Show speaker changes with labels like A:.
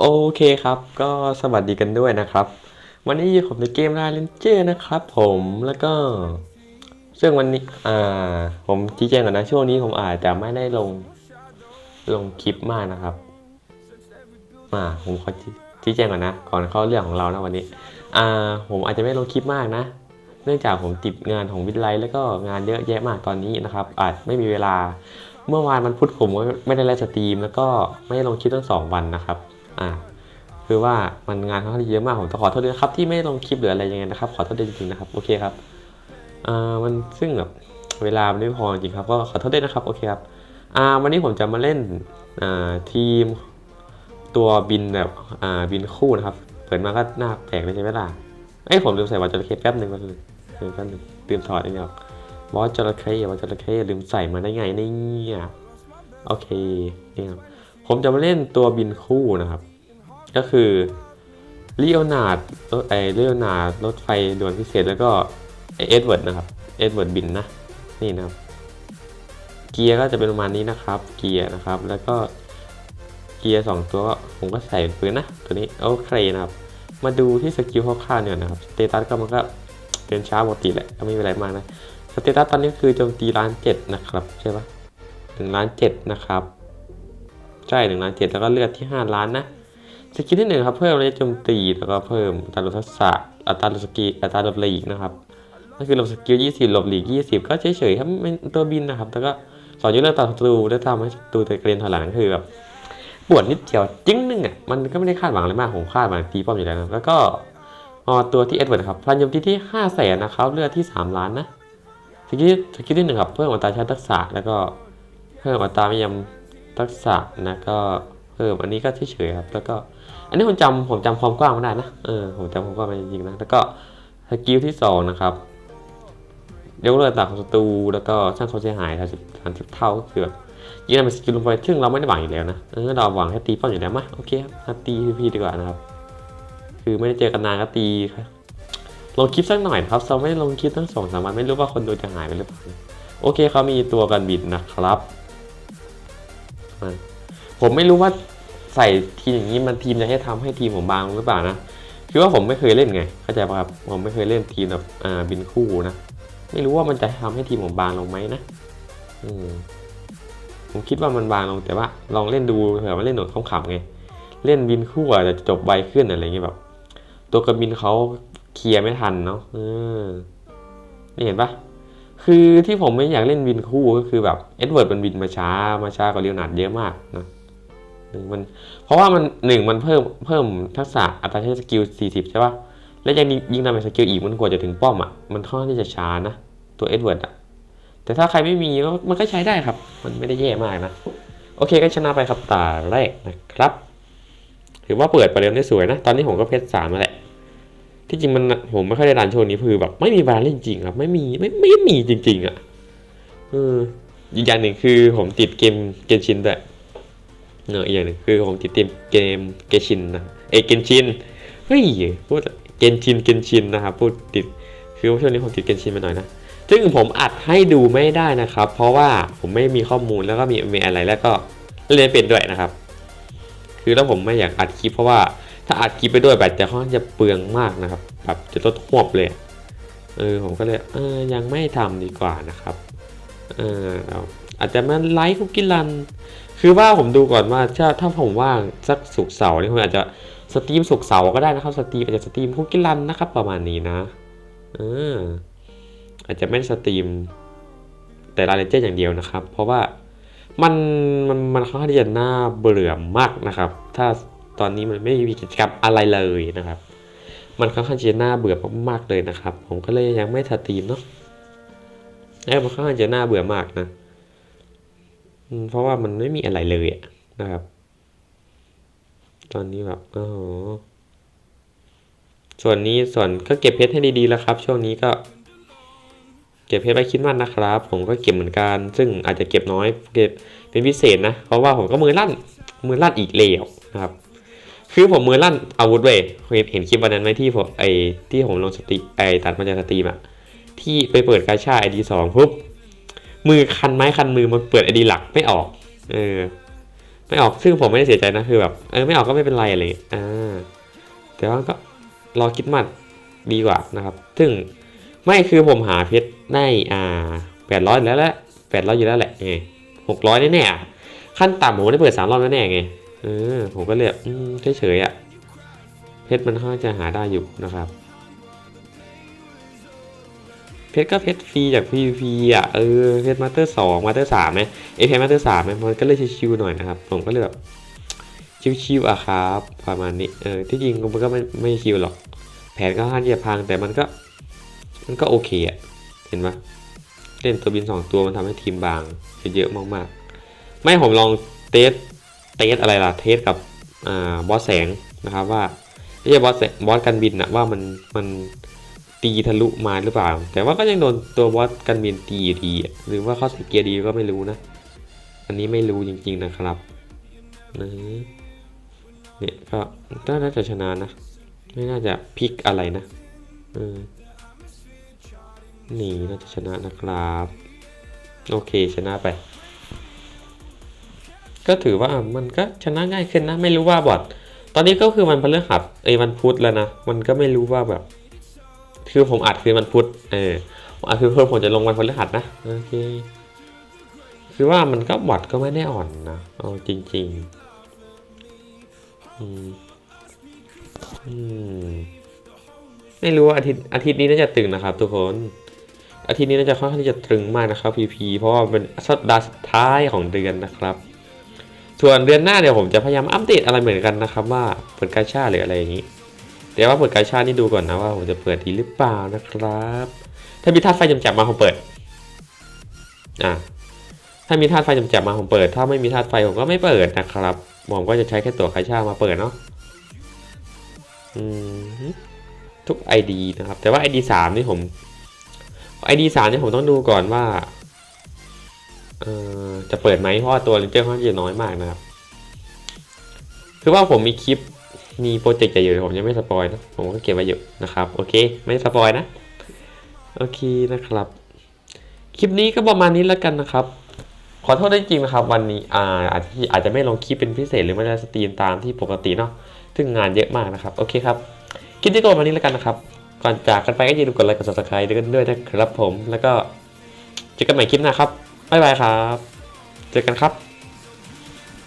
A: โอเคครับ ก็สวัสดีกันด้วยนะครับ วันนี้อยู่ผมในเกมราเลนเจอร์นะครับ ผมแล้วก็ซึ่งวันนี้อ่าผมชี้แจงก่อนนะช่วงนี้ผมอาจจะไม่ได้ลงลงคลิปมากนะครับอ่าผมขอชี้แจงก่อนนะ ก่อนเข้าเรื่องของเรานะวันนี้อ่าผมอาจจะไม่ลงคลิปมากนะ เนื่องจากผมติดงานของวิทย์ไลท์แล้วก็งานเยอะแยะมากตอนนี้นะครับ อาจไม่มีเวลาเมื่อวานมันพุธผมไม่ได้ไลฟ์สตรีม แล้วก็ไม่ได้ลงคลิปตั้งสองวันนะครับ อ่าคือว่ามันงานค่อนข้างเยอะมากผมต้องขอโทษด้วยครับที่ไม่ลงคลิปหรืออะไรยังไงนะครับขอโทษด้วยจริงๆนะครับโอเคครับอ่ามันซึ่งแบบเวลาไม่พอจริงครับก็ขอโทษด้วยนะครับโอเคครับอ่าวันนี้ผมจะมาเล่นอ่าทีมตัวบินแบบอ่าบินคู่นะครับเปิดมาก็หน้าแปลกเลยใช่ไหมล่ะเอ้ยผมลืมใส่วัตจระเข้แป๊บหนึ่งก็เลยเออแป๊บนึงลืมถอดอันนี้ออกวอตจระเข้วอตจระเข้ลืมใส่มาได้ไงเนี่ยโอเคนี่ครับผมจะมาเล่นตัวบินคู่นะครับ ก็คือลีโอนาร์ดรถไอลีโอนาร์ดรถไฟด่วนพิเศษแล้วก็ไอเอ็ดเวิร์ดนะครับเอ็ดเวิร์ดบินนะ นี่นะครับ เกียร์ก็จะเป็นประมาณนี้นะครับ เกียร์นะครับ แล้วก็เกียร์สองตัวผมก็ใส่ปืนนะ ตัวนี้โอเคนะครับ มาดูที่สกิลคร่าวๆเนี่ยนะครับสเตตัสก็มันก็เป็นช้าปกติแหละก็ไม่มีอะไรมากนะสเตตัสตอนนี้คือโจมตีล้านเจ็ดนะครับใช่ปะหนึ่งล้านเจ็ดนะครับ ใช่หนึ่งล้านเจ็ดแล้วก็เลือดที่ห้าล้านนะ สกิลที่หนึ่งครับเพิ่มระยะโจมตีแล้วก็เพิ่มอัตราลดทักษะอัตราลดสกีอัตราลดหลีกนะครับนั่นคือลดสกิล20หลบหลีก20 ก็เฉยๆครับเป็นตัวบินนะครับแล้วก็สอนยุทธเรื่องต่อศัตรูได้ทำให้ศัตรูตะเกรียนถอยหลังคือแบบปวดนิดเดียวจิ้งหนึงอะมันก็ไม่ได้คาดหวังอะไรมากผมคาดหวังตีป้อมอยู่แล้วแล้วก็อ๋อตัวที่เอ็ดเวิร์ดครับพลังโจมตีที่5แสนนะครับเลือดที่ 3 ล้านนะสกิลสกิลที่หนึ่งครับเพิ่มอัตราชาร์จทักษะแล้วก็เพิ่มอัตราไม่ยำทักษะนะก็ เพิ่มอันนี้ก็เฉยๆครับแล้วก็อันนี้ผมจำผมจำความกว้างไม่ได้นะเออผมจำความกว้างไม่จริงๆนะแล้วก็สกิลที่สองนะครับยกเลิกตาของศัตรูแล้วก็สร้างความเสียหายสามสิบเท่าก็คือแบบยิงเป็นสกิลลงไปซึ่งเราไม่ได้หวังอยู่แล้วนะเออเราหวังแค่ตีป้อมอยู่แล้วมาโอเคครับมาตีพี่ดีกว่านะครับคือไม่ได้เจอกันนานก็ตีครับลงคลิปสักหน่อยครับเราไม่ได้ลงคลิปตั้งสองสามวันไม่รู้ว่าคนดูจะหายไปหรือเปล่าโอเคเขามีตัวกันบินนะครับอะ ผมไม่รู้ว่าใส่ทีมอย่างนี้มันทีมจะให้ทำให้ทีมผมบางหรือเปล่านะคือว่าผมไม่เคยเล่นไงเข้าใจป่ะครับผมไม่เคยเล่นทีมแบบอ่าบินคู่นะไม่รู้ว่ามันจะทำให้ทีมผมบางลงไหมนะอืมผมคิดว่ามันบางลงแต่ว่าลองเล่นดูเผื่อมาเล่นหนวดขำๆไงเล่นบินคู่อาจจะจบไวขึ้นอะไรเงี้ยแบบ ตัวกระบินเขาเคลียร์ไม่ทันเนาะเออนี่เห็นปะคือที่ผมไม่อยากเล่นบินคู่ก็คือแบบเอ็ดเวิร์ดมันบินมาช้ามาช้ากว่าเรียวนาร์ดเยอะมากนะ หนึ่งมัน เพราะว่ามันหนึ่งมันเพิ่มเพิ่มทักษะอัตราใช้สกิล40ใช่ป่ะ แล้วยังยิงนำไปสกิลอีกมันกว่าจะถึงป้อมอะ มันค่อนข้างที่จะช้านะ ตัวเอ็ดเวิร์ดอะ แต่ถ้าใครไม่มีก็มันก็ใช้ได้ครับ มันไม่ได้แย่มากนะ โอเคก็ชนะไปครับตาแรกนะครับ ถือว่าเปิดประเดิมได้สวยนะ ตอนนี้ผมก็เพชรสามมาแหละ ที่จริงมันผมไม่ค่อยได้รันโชว์นี้คือแบบไม่มีเวลาเล่นจริงครับ ไม่มีไม่ไม่มีจริง ๆอะ เอออีกอย่างหนึ่งคือผมติดเกมเกมชินด้วย เนอะอีกอย่างหนึ่งคือผมติดเกมเกมเกชินนะเอเกนชินเฮ้ยพูดเกนชินเกนชินนะครับพูดติดคือช่วงนี้ผมติดเกนชินไปหน่อยนะซึ่งผมอัดให้ดูไม่ได้นะครับ เพราะว่าผมไม่มีข้อมูลแล้วก็มีมีอะไรแล้วก็เรียนเป็นด้วยนะครับ คือถ้าผมไม่อยากอัดคลิปเพราะว่าถ้าอัดคลิปไปด้วยแบตจะค่อนข้างจะเปลืองมากนะครับแบบจะลดหวบเลยเออผมก็เลยเออยังไม่ทำดีกว่านะครับเออเรา อาจจะมาไลฟ์คุกกี้รัน คือว่าผมดูก่อนว่าถ้าถ้าผมว่างสักสุกเสาร์นี่ผมอาจจะสตรีมสุกเสาร์ก็ได้นะครับสตรีมอาจจะสตรีมคุกกี้รันนะครับ ประมาณนี้นะเอออาจจะไม่สตรีมแต่รายเลเจอร์อย่างเดียวนะครับ เพราะว่ามันมันมันค่อนข้างที่จะน่าเบื่อมากนะครับ ถ้าตอนนี้มันไม่มีกิจกรรมอะไรเลยนะครับ มันค่อนข้างจะน่าเบื่อมากๆเลยนะครับ ผมก็เลยยังไม่สตรีมเนาะแล้วมันค่อนข้างจะน่าเบื่อมากนะ เพราะว่ามันไม่มีอะไรเลยอะนะครับ ตอนนี้แบบโอ้โหส่วนนี้ส่วนก็เก็บเพชรให้ดีๆแล้วครับ ช่วงนี้ก็ เก็บเพชรไว้คิดมันนะครับ ผมก็เก็บเหมือนกัน ซึ่งอาจจะเก็บน้อย เก็บเป็นพิเศษนะ เพราะว่าผมก็มือลั่น มือลั่นอีกแล้วนะครับ คือผมมือลั่นอาวุธเว้ยเห็นเห็นคลิปวันนั้นไหมที่ผมไอที่ผมลงสตรีไอตัดมาจากสตรีมอะที่ไปเปิดกาชาไอดีสองปุ๊บ มือคันไม้คันมือมันเปิดไอดีหลักไม่ออก เออ ไม่ออกซึ่งผมไม่ได้เสียใจนะคือแบบเออไม่ออกก็ไม่เป็นไรอะไรอย่างเลยอ่าแต่ว่าก็รอคิดมัดดีกว่านะครับ ซึ่งไม่คือผมหาเพชรได้อ่าแปดร้อยแล้วแหละแปดร้อยอยู่แล้วแหละไงหกร้อยแน่ๆขั้นต่ำผมได้เปิดสามรอบแล้วแน่ไงเออผมก็เลยแบบอืมเฉยๆอะเพชรมันค่อนจะหาได้อยู่นะครับ เพชรก็เพชรฟรีจาก PVP อะเออเพชรมาสเตอร์สองมาสเตอร์สามไหมเอเพชรมาสเตอร์สามไหมมันก็เลยชิวๆหน่อยนะครับผมก็เลยแบบชิวๆอะครับประมาณนี้เออที่จริงมันก็ไม่ไม่ชิวหรอก แผนก็ค่อนข้างที่จะพังแต่มันก็ มันก็โอเคอะเห็นปะเล่นตัวบินสองตัวมันทำให้ทีมบางเยอะมากๆ ไม่ผมลองเทสเทสอะไรล่ะเทสกับอ่าบอสแสงนะครับว่าไม่ใช่บอสแสงบอสกันบินนะว่ามันมัน ตีทะลุมาหรือเปล่า แต่ว่าก็ยังโดนตัวบอสกันบินตีอยู่ดี หรือว่าเขาใส่เกียร์ดีก็ไม่รู้นะ อันนี้ไม่รู้จริงๆนะครับนะเนี่ยก็น่าจะชนะนะ ไม่น่าจะพลิกอะไรนะเออนี่น่าจะชนะนะครับ โอเคชนะไป ก็ถือว่ามันก็ชนะง่ายขึ้นนะ ไม่รู้ว่าบอทตอนนี้ก็คือมันพฤหัสเอ้ยมันพุธแล้วนะ มันก็ไม่รู้ว่าแบบ คือผมอัดคือมันพุธเออผมอัดคือเพิ่มผมจะลงวันพฤหัสนะโอเคคือว่ามันก็บอทก็ไม่ได้อ่อนนะเอาจริงๆอืมอืมไม่รู้ว่าอาทิตย์อาทิตย์นี้น่าจะตึงนะครับ ทุกคน อาทิตย์นี้น่าจะค่อนข้างที่จะตึงมากนะครับ PP เพราะว่าเป็นสัปดาห์สุดท้ายของเดือนนะครับ ส่วนเดือนหน้าเดี๋ยวผมจะพยายามอัปเดตอะไรเหมือนกันนะครับ ว่าเปิดการชาหรืออะไรอย่างนี้ แต่ว่าเปิดกาชาตินี่ดูก่อนนะว่าผมจะเปิดดีหรือเปล่านะครับ ถ้ามีธาตุไฟจำจับมาผมเปิดอ่าถ้ามีธาตุไฟจำจับมาผมเปิด ถ้าไม่มีธาตุไฟผมก็ไม่เปิดนะครับผมก็จะใช้แค่ตัวกาชามาเปิดเนาะอืมทุก ID นะครับ แต่ว่า ID สามนี่ผม ID สามนี่ผมต้องดูก่อนว่าจะเปิดไหมเพราะว่าตัวเลนเจอร์ค่อนข้างจะน้อยมากนะครับ คือว่าผมมีคลิป มีโปรเจกต์ใหญ่อยู่ผมยังไม่สปอยนะผมก็เก็บไว้อยู่นะครับโอเคไม่สปอยนะโอเคนะครับ คลิปนี้ก็ประมาณนี้แล้วกันนะครับ ขอโทษด้จริงๆนะครับ วันนี้อาอาจจะอาจจะไม่ลงคลิปเป็นพิเศษหรือไม่ได้สตรีมตามที่ปกติเนาะซึ่งงานเยอะมากนะครับโอเคครับคลิปนี้ก็ประมาณนี้แล้วกันนะครับ ก่อนจากกันไปก็อย่าลืมกดไลค์กด subscribe ด้วยด้วยนะครับผมแล้วก็เจอกันใหม่คลิปหน้าครับบ๊ายบายครับ เจอกันครับ